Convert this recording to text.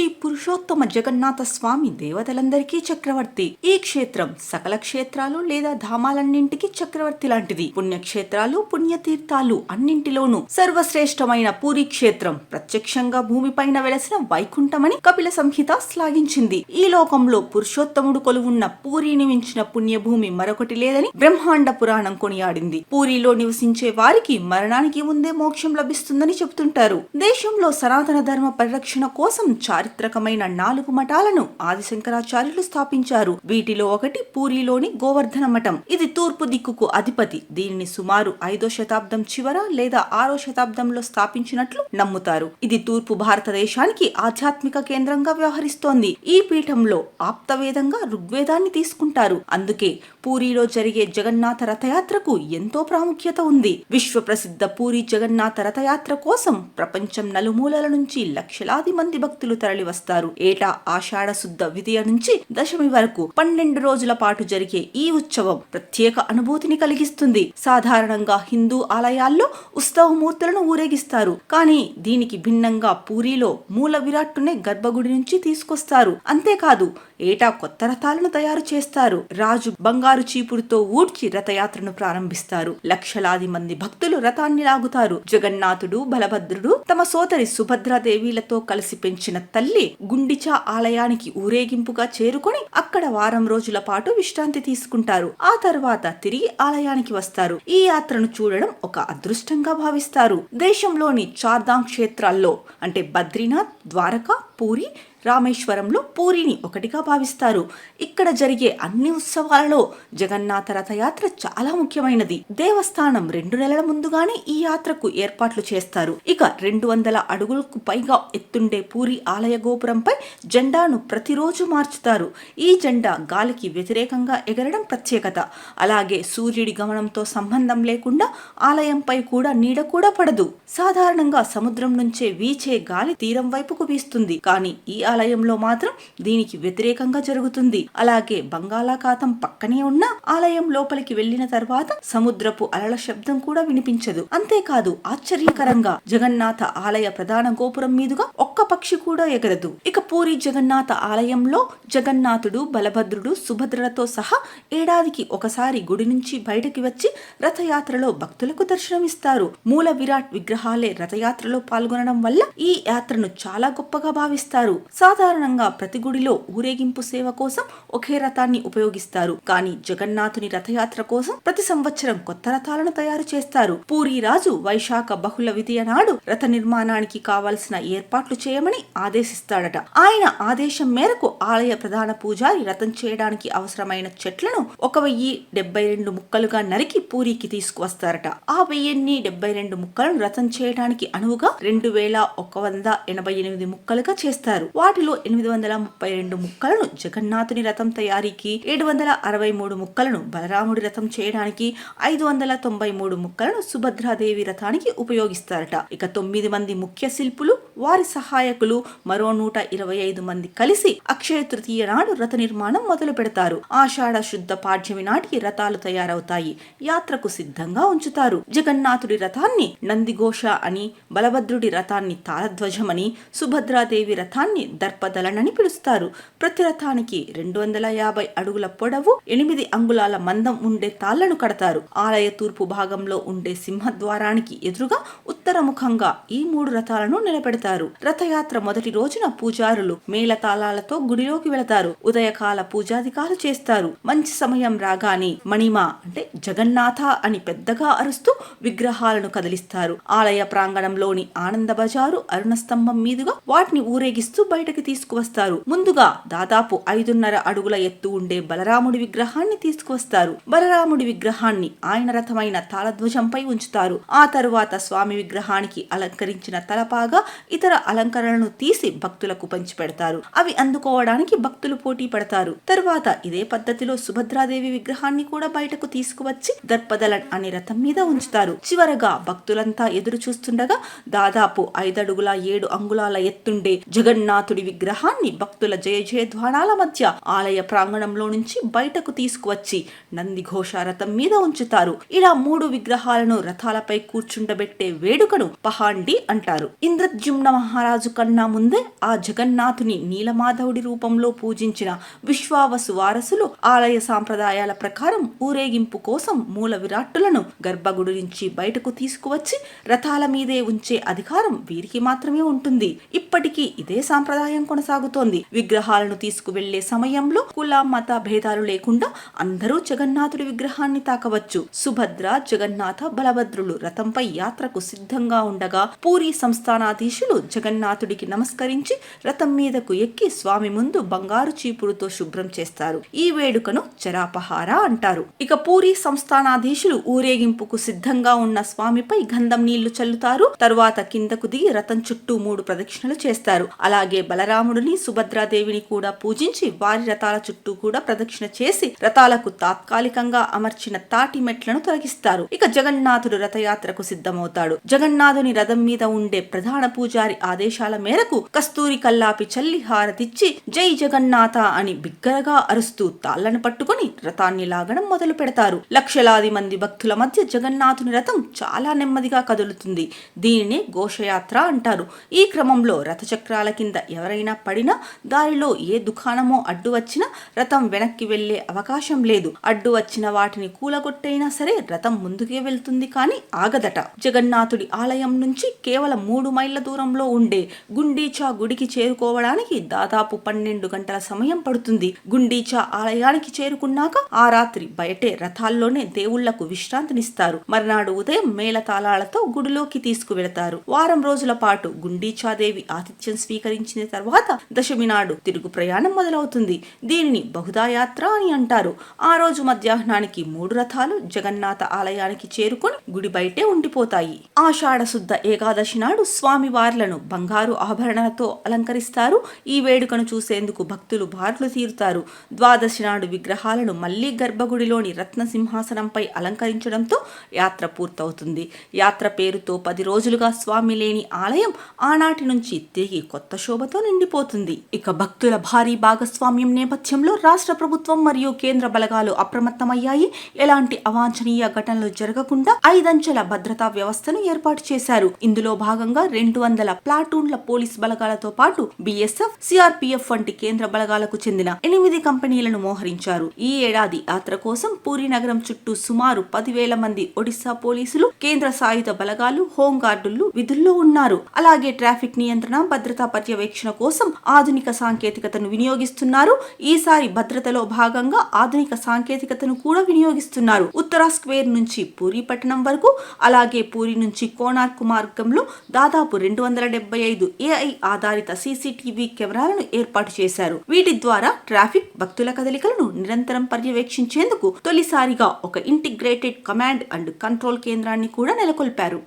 శ్రీ పురుషోత్తమ జగన్నాథ స్వామి దేవతలందరికీ చక్రవర్తి. ఈ క్షేత్రం సకల క్షేత్రాలు లేదా ధామాలన్నింటికి చక్రవర్తి లాంటిది. పుణ్యక్షేత్రాలు పుణ్యతీర్థాలు అన్నింటిలోనూ సర్వశ్రేష్టమైన పూరి క్షేత్రం. ప్రత్యక్షంగా భూమిపైన వెలసిన వైకుంఠమని కపిల సంహిత శ్లాఘించింది. ఈ లోకంలో పురుషోత్తముడు కొలువున్న పూరిని మించిన పుణ్యభూమి మరొకటి లేదని బ్రహ్మాండ పురాణం కొనియాడింది. పూరిలో నివసించే వారికి మరణానికి ముందే మోక్షం లభిస్తుందని చెబుతుంటారు. దేశంలో సనాతన ధర్మ పరిరక్షణ కోసం చారిత్రకమైన నాలుగు మఠాలను ఆదిశంకరాచార్యులు స్థాపించారు. వీటిలో ఒకటి పూరిలోని గోవర్ధన మఠం. ఇది తూర్పు దిక్కుకు అధిపతి. దీనిని సుమారు ఐదో శతాబ్దం చివర లేదా ఆరో శతాబ్దంలో స్థాపించినట్లు నమ్ముతారు. ఇది తూర్పు భారతదేశానికి ఆధ్యాత్మిక కేంద్రంగా వ్యవహరిస్తోంది. ఈ పీఠంలో ఆప్తవేదంగా ఋగ్వేదాన్ని తీసుకుంటారు. అందుకే పూరిలో జరిగే జగన్నాథ రథయాత్రకు ఎంతో ప్రాముఖ్యత ఉంది. విశ్వ ప్రసిద్ధ పూరి జగన్నాథ రథయాత్ర కోసం ప్రపంచం నలుమూలల నుంచి లక్షలాది మంది భక్తులు తరలి వస్తారు. ఏటా ఆషాఢ శుద్ధ విధియ నుంచి దశమి వరకు పన్నెండు రోజుల పాటు జరిగే ఈ ఉత్సవం ప్రత్యేక అనుభూతిని కలిగిస్తుంది. సాధారణంగా హిందూ ఆలయాల్లో ఉత్సవమూర్తులను ఊరేగిస్తారు. కానీ దీనికి భిన్నంగా పూరిలో మూల విరాట్టునే గర్భగుడి నుంచి తీసుకొస్తారు. అంతేకాదు ఏటా కొత్త రథాలను తయారు చేస్తారు. రాజు బంగారు చీపురుతో ఊడ్చి రథయాత్రను ప్రారంభిస్తారు. లక్షలాది మంది భక్తులు రథాన్ని లాగుతారు. జగన్నాథుడు బలభద్రుడు తమ సోదరి సుభద్రాదేవిలతో కలిసి పెంచిన తల్లి గుండిచా ఆలయానికి ఊరేగింపుగా చేరుకొని అక్కడ వారం రోజుల పాటు విశ్రాంతి తీసుకుంటారు. ఆ తర్వాత తిరిగి ఆలయానికి వస్తారు. ఈ యాత్రను చూడడం ఒక అదృష్టంగా భావిస్తారు. దేశంలోని చార్ధాం క్షేత్రాల్లో అంటే బద్రీనాథ్ ద్వారకా పూరి రామేశ్వరంలో పూరిని ఒకటిగా భావిస్తారు. ఇక్కడ జరిగే అన్ని ఉత్సవాలలో జగన్నాథ రథయాత్ర చాలా ముఖ్యమైనది. దేవస్థానం రెండు నెలల ముందుగానే ఈ యాత్రకు ఏర్పాట్లు చేస్తారు. ఇక రెండు వందల అడుగులకు పైగా ఎత్తుండే పూరి ఆలయ గోపురంపై జెండాను ప్రతిరోజు మార్చుతారు. ఈ జెండా గాలికి వ్యతిరేకంగా ఎగరడం ప్రత్యేకత. అలాగే సూర్యుడి గమనంతో సంబంధం లేకుండా ఆలయంపై కూడా నీడ కూడా పడదు. సాధారణంగా సముద్రం నుంచే వీచే గాలి తీరం వైపుకు వీస్తుంది. కానీ ఈ ఆలయంలో మాత్రం దీనికి వ్యతిరేకంగా జరుగుతుంది. అలాగే బంగాళాఖాతం పక్కనే ఉన్న ఆలయం లోపలికి వెళ్ళిన తర్వాత సముద్రపు అలల శబ్దం కూడా వినిపించదు. అంతేకాదు ఆశ్చర్యకరంగా జగన్నాథ ఆలయ ప్రధాన గోపురం మీదుగా ఒక్క పక్షి కూడా ఎగరదు. ఇక పూరి జగన్నాథ ఆలయంలో జగన్నాథుడు బలభద్రుడు సుభద్రలతో సహా ఏడాదికి ఒకసారి గుడి నుంచి బయటకి వచ్చి రథయాత్రలో భక్తులకు దర్శనమిస్తారు. మూల విరాట్ విగ్రహాలే రథయాత్రలో పాల్గొనడం వల్ల ఈ యాత్రను చాలా గొప్పగా భావిస్తారు. సాధారణంగా ప్రతి గుడిలో ఊరేగింపు సేవ కోసం ఒకే రథాన్ని ఉపయోగిస్తారు. కానీ జగన్నాథుని రథయాత్ర కోసం ప్రతి సంవత్సరం కొత్త రథాలను తయారు చేస్తారు. పూరి రాజు వైశాఖ బహుళ విధియ నాడు రథ నిర్మాణానికి కావలసిన ఏర్పాట్లు చేయమని ఆదేశిస్తాడట. ఆయన ఆదేశం మేరకు ఆలయ ప్రధాన పూజారి రథం చేయడానికి అవసరమైన చెట్లను ఒక వెయ్యి డెబ్బై రెండు ముక్కలుగా నరికి పూరికి తీసుకువస్తారట. ఆ వెయ్యిన్ని డెబ్బై రెండు ముక్కలను రథం చేయడానికి అనువుగా రెండు వేల ఒక వంద ఎనభై ఎనిమిది ముక్కలుగా చేస్తారు. వాటిలో ఎనిమిది వందల ముప్పై రెండు ముక్కలను జగన్నాథుని రథం తయారీకి ఏడు వందల అరవై మూడు ముక్కలను బలరాముడి రథం చేయడానికి ఐదు వందల తొంభై మూడు ముక్కలను సుభద్రాదేవి రథానికి ఉపయోగిస్తారట. ఇక తొమ్మిది మంది ముఖ్య శిల్పులు వారి సహాయకులు మరో నూట ఇరవై ఐదు మంది కలిసి అక్షయ తృతీయ నాడు రథ నిర్మాణం మొదలు పెడతారు. ఆషాఢ శుద్ధ పాడ్యమి నాటికి రథాలు తయారవుతాయి. యాత్రకు సిద్ధంగా ఉంచుతారు. జగన్నాథుడి రథాన్ని నందిఘోష అని బలభద్రుడి రథాన్ని తాళధ్వజమని సుభద్రాదేవి రథాన్ని దర్పదలనని పిలుస్తారు. ప్రతి రథానికి రెండు వందల యాభై అడుగుల పొడవు ఎనిమిది అంగుళాల మందం ఉండే తాళ్ళను కడతారు. ఆలయ తూర్పు భాగంలో ఉండే సింహద్వారానికి ఎదురుగా ఉత్తరముఖంగా ఈ మూడు రథాలను నిలబెడతారు. రథయాత్ర మొదటి రోజున పూజారులు మేళతాళాలతో గుడిలోకి వెళతారు. ఉదయకాల పూజాధికాలు చేస్తారు. మంచి సమయం రాగానే మణిమ అంటే జగన్నాథ అని పెద్దగా అరుస్తూ విగ్రహాలను కదిలిస్తారు. ఆలయ ప్రాంగణంలోని ఆనంద బజారు అరుణ స్తంభం మీదుగా వాటిని ఊరేగిస్తూ బయటకి తీసుకువస్తారు. ముందుగా దాదాపు ఐదున్నర అడుగుల ఎత్తు ఉండే బలరాముడి విగ్రహాన్ని తీసుకువస్తారు. బలరాముడి విగ్రహాన్ని ఆయన రథమైన తాళధ్వజంపై ఉంచుతారు. ఆ తరువాత స్వామి విగ్రహానికి అలంకరించిన తలపాగా ఇతర అలంకరణలను తీసి భక్తులకు పంచిపెడతారు. అవి అందుకోవడానికి భక్తులు పోటీ పడతారు. తరువాత ఇదే పద్ధతిలో సుభద్రాదేవి విగ్రహాన్ని కూడా బయటకు తీసుకువచ్చి దర్పదలన్ అనే రథం మీద ఉంచుతారు. చివరగా భక్తులంతా ఎదురు చూస్తుండగా దాదాపు ఐదడుగుల ఏడు అంగుళాల ఎత్తుండే జగన్నాథుడి విగ్రహాన్ని భక్తుల జయ జయధ్వానాల మధ్య ఆలయ ప్రాంగణంలో నుంచి బయటకు తీసుకువచ్చి నంది ఘోష రథం మీద ఉంచుతారు. ఇలా మూడు విగ్రహాలను రథాలపై కూర్చుండబెట్టే వేడుకను పహాండి అంటారు. ఇంద్రద్యుమ్న ప్రద్యుమ్న మహారాజు కన్నా ముందే ఆ జగన్నాథుని నీలమాధవుడి రూపంలో పూజించిన విశ్వావసు వారసులు ఆలయ సాంప్రదాయాల ప్రకారం ఊరేగింపు కోసం మూల విరాట్టులను గర్భగుడి నుంచి బయటకు తీసుకువచ్చి రథాల మీదే ఉంచే అధికారం వీరికి మాత్రమే ఉంటుంది. ఇప్పటికీ ఇదే సాంప్రదాయం కొనసాగుతోంది. విగ్రహాలను తీసుకువెళ్ళే సమయంలో కుల మత భేదాలు లేకుండా అందరూ జగన్నాథుడి విగ్రహాన్ని తాకవచ్చు. సుభద్ర జగన్నాథ బలభద్రులు రథంపై యాత్రకు సిద్ధంగా ఉండగా పూరి సంస్థానాధీశులు జగన్నాథుడికి నమస్కరించి రథం మీదకు ఎక్కి స్వామి ముందు బంగారు చీపురుతో శుభ్రం చేస్తారు. ఈ వేడుకను చరాపహార అంటారు. ఇక పూరి సంస్థానాధీశులు ఊరేగింపుకు సిద్ధంగా ఉన్న స్వామిపై గంధం నీళ్ళు చల్లుతారు. తరువాత కిందకు దిగి రథం చుట్టూ మూడు ప్రదక్షిణలు చేస్తారు. అలాగే బలరాముడిని సుభద్రాదేవిని కూడా పూజించి వారి రథాల చుట్టూ కూడా ప్రదక్షిణ చేసి రథాలకు తాత్కాలికంగా అమర్చిన తాటి మెట్లను తొలగిస్తారు. ఇక జగన్నాథుడు రథయాత్రకు సిద్ధమవుతాడు. జగన్నాథుని రథం మీద ఉండే ప్రధాన పూజ గారి ఆదేశాల మేరకు కస్తూరి కల్లాపి చల్లి హారతిచ్చి జై జగన్నాథ అని బిగ్గరగా అరుస్తూ తాళ్ళను పట్టుకుని రథాన్ని లాగడం మొదలు పెడతారు. లక్షలాది మంది భక్తుల మధ్య జగన్నాథుని రథం చాలా నెమ్మదిగా కదులుతుంది. దీనినే ఘోషయాత్ర అంటారు. ఈ క్రమంలో రథచక్రాల కింద ఎవరైనా పడినా దారిలో ఏ దుకాణమో అడ్డు వచ్చినా రథం వెనక్కి వెళ్ళే అవకాశం లేదు. అడ్డు వచ్చిన వాటిని కూలగొట్టైనా సరే రథం ముందుకే వెళ్తుంది కానీ ఆగదట. జగన్నాథుడి ఆలయం నుంచి కేవలం మూడు మైళ్ళ దూరం దూరంలో ఉండే గుండీచా గుడికి చేరుకోవడానికి దాదాపు పన్నెండు గంటల సమయం పడుతుంది. గుండీచా ఆలయానికి చేరుకున్నాక ఆ రాత్రి బయటే రథాల్లోనే దేవుళ్ళకు విశ్రాంతినిస్తారు. మర్నాడు ఉదయం మేళతాళాలతో గుడిలోకి తీసుకువెళతారు. వారం రోజుల పాటు గుండీచాదేవి ఆతిథ్యం స్వీకరించిన తర్వాత దశమి నాడు తిరుగు ప్రయాణం మొదలవుతుంది. దీనిని బహుదా యాత్ర అని అంటారు. ఆ రోజు మధ్యాహ్నానికి మూడు రథాలు జగన్నాథ ఆలయానికి చేరుకొని గుడి బయటే ఉండిపోతాయి. ఆషాఢ శుద్ధ ఏకాదశి నాడు స్వామి వార్లను బంగారు ఆభరణాలతో అలంకరిస్తారు. ఈ వేడుకను చూసేందుకు భక్తులు బార్లు తీరుతారు. ద్వాదశి నాడు విగ్రహాలను మళ్ళీ గర్భగుడిలోని రత్న సింహాసనంపై అలంకరించడంతో యాత్ర పూర్తవుతుంది. యాత్ర పేరుతో పది రోజులుగా స్వామి లేని ఆలయం ఆనాటి నుంచి తిరిగి కొత్త శోభతో నిండిపోతుంది. ఇక భక్తుల భారీ భాగస్వామ్యం నేపథ్యంలో రాష్ట్ర ప్రభుత్వం మరియు కేంద్ర బలగాలు అప్రమత్తమయ్యాయి. ఎలాంటి అవాంఛనీయ ఘటనలు జరగకుండా ఐదంచెల భద్రతా వ్యవస్థను ఏర్పాటు చేశారు. ఇందులో భాగంగా రెండు వందల ప్లాటూన్ల పోలీస్ బలగాలతో పాటు బిఎస్ఎఫ్ సిఆర్పిఎఫ్ వంటి కేంద్ర బలగాలకు చెందిన ఎనిమిది కంపెనీలను మోహరించారు. ఈ ఏడాది యాత్ర కోసం పూరి నగరం చుట్టూ సుమారు పదివేల మంది ఒడిశా పోలీసులు కేంద్ర సాయుధ బలగాలు హోంగార్డులు విధుల్లో ఉన్నారు. అలాగే ట్రాఫిక్ నియంత్రణ భద్రతా పర్యవేక్షణ కోసం ఆధునిక సాంకేతికతను వినియోగిస్తున్నారు. ఈసారి భద్రతలో భాగంగా ఆధునిక సాంకేతికతను కూడా వినియోగిస్తున్నారు. ఉత్తరా స్క్వేర్ నుంచి పూరి పట్టణం వరకు అలాగే పూరి నుంచి కోనార్క్ మార్గంలో దాదాపు రెండు వందల డెబ్బై ఐదు ఏఐ ఆధారిత సీసీటీవీ కెమెరాలను ఏర్పాటు చేశారు. వీటి ద్వారా ట్రాఫిక్ భక్తుల కదలికలను నిరంతరం పర్యవేక్షించేందుకు తొలిసారిగా ఒక ఇంటిగ్రేటెడ్ కమాండ్ అండ్ కంట్రోల్ కేంద్రాన్ని కూడా నెలకొల్పారు.